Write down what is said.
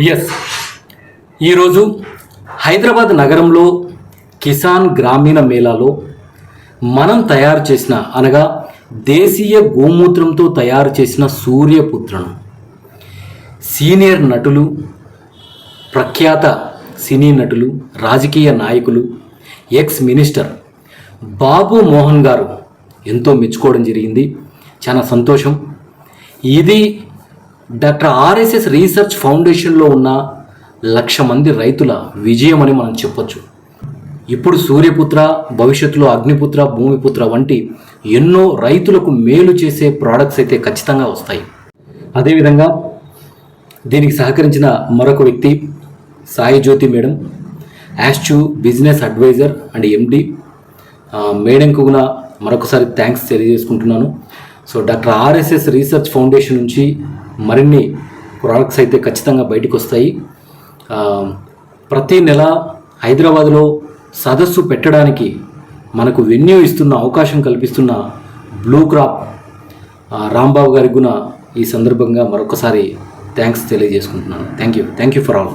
Yes ఈరోజు హైదరాబాద్ నగరంలో కిసాన్ గ్రామీణ మేళాలో మనం తయారు చేసిన అనగా దేశీయ గోమూత్రంతో తయారు చేసిన సూర్యపుత్రను. సీనియర్ నటులు ప్రఖ్యాత సినీ నటులు రాజకీయ నాయకులు ఎక్స్ మినిస్టర్ బాబు మోహన్ గారు ఎంతో మెచ్చుకోవడం జరిగింది. చాలా సంతోషం. ఇది డాక్టర్ ఆర్ఎస్ఎస్ రీసెర్చ్ ఫౌండేషన్లో ఉన్న లక్ష మంది రైతుల విజయం అని మనం చెప్పొచ్చు. ఇప్పుడు సూర్యపుత్ర భవిష్యత్తులో అగ్నిపుత్ర భూమిపుత్ర వంటి ఎన్నో రైతులకు మేలు చేసే ప్రోడక్ట్స్ అయితే ఖచ్చితంగా వస్తాయి. అదేవిధంగా దీనికి సహకరించిన మరొక వ్యక్తి సాయి జ్యోతి మేడం యాస్చు బిజినెస్ అడ్వైజర్ అండ్ ఎండి. మేడంకు కూడా మరొకసారి థ్యాంక్స్ తెలియజేసుకుంటున్నాను. So doctor RSS research foundation నుంచి మరిన్ని ప్రోడక్ట్స్ అయితే ఖచ్చితంగా బయటకు వస్తాయి ప్రతి నెల హైదరాబాద్లో సదస్సు పెట్టడానికి మనకు వెన్యూ ఇస్తున్న అవకాశం కల్పిస్తున్న బ్లూ క్రాప్ రాంబాబు గారికి కూడా ఈ సందర్భంగా మరొకసారి థ్యాంక్స్ తెలియజేసుకుంటున్నాను. Thank you. Thank you for all.